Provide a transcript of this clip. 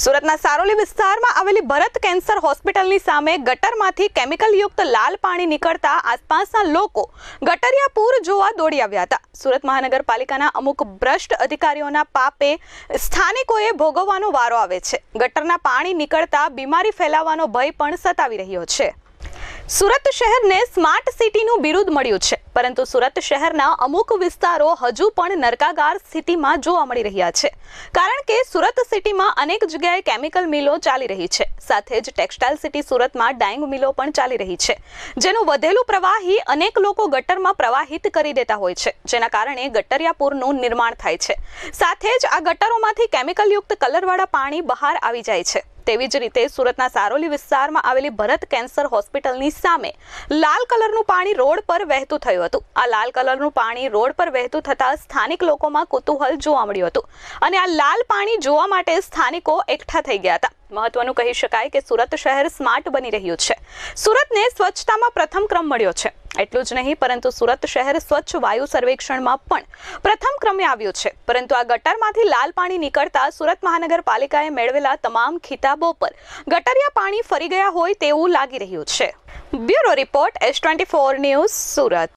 સુરતના સારોલી વિસ્તારમાં આવેલી ભરત કેન્સર હોસ્પિટલની સામે ગટરમાંથી કેમિકલયુક્ત લાલ પાણી નીકળતા આસપાસના લોકો ગટરિયા પૂર જોવા દોડી આવ્યા હતા. સુરત મહાનગરપાલિકાના અમુક ભ્રષ્ટ અધિકારીઓના પાપે સ્થાનિકોએ ભોગવવાનો વારો આવે છે. ગટરના પાણી નીકળતા બીમારી ફેલાવાનો ભય પણ સતાવી રહ્યો છે. સુરત શહેરને સ્માર્ટ સિટીનું બિરુદ મળ્યું છે. પરંતુ સુરત શહેરના અમુક વિસ્તારો હજુ પણ નરકાગાર સ્થિતિમાં જોવા મળી રહ્યા છે. કારણ કે સુરત સિટીમાં અનેક જગ્યાએ કેમિકલ મિલો ચાલી રહી છે. સાથે જ ટેક્સટાઇલ સિટી સુરતમાં ડાઇંગ મિલો પણ ચાલી રહી છે. જેનું વધેલું પ્રવાહી અનેક લોકો ગટરમાં પ્રવાહિત કરી દેતા હોય છે, જેના કારણે ગટરિયાપુરનું નિર્માણ થાય છે. સાથે જ આ ગટરોમાંથી કેમિકલયુક્ત કલરવાળા પાણી બહાર આવી જાય છે. તેવી જ રીતે સુરતના સારોલી વિસ્તારમાં આવેલી ભરત કેન્સર હોસ્પિટલની સામે લાલ કલરનું પાણી રોડ પર વહેતું થયું હતું. આ લાલ કલરનું પાણી રોડ પર વહેતું થતાં સ્થાનિક લોકોમાં કુતૂહલ જોવા મળ્યું હતું અને આ લાલ પાણી જોવા માટે સ્થાનિકો એકઠા થઈ ગયા હતા. મહત્વનું કહી શકાય કે સુરત શહેર સ્માર્ટ બની રહ્યું છે. સુરતને સ્વચ્છતામાં પ્રથમ ક્રમ મળ્યો છે. એટલું જ નહીં, પરંતુ સુરત શહેર સ્વચ્છ વાયુ સર્વેક્ષણમાં પણ પ્રથમ ક્રમે આવ્યું છે. પરંતુ આ ગટરમાંથી લાલ પાણી નીકળતા સુરત મહાનગરપાલિકાએ મેળવેલા તમામ ખિતાબો પર ગટરિયા પાણી ફરી ગયા હોય તેવું લાગી રહ્યું છે. Bureau report, S twenty four news, Surat.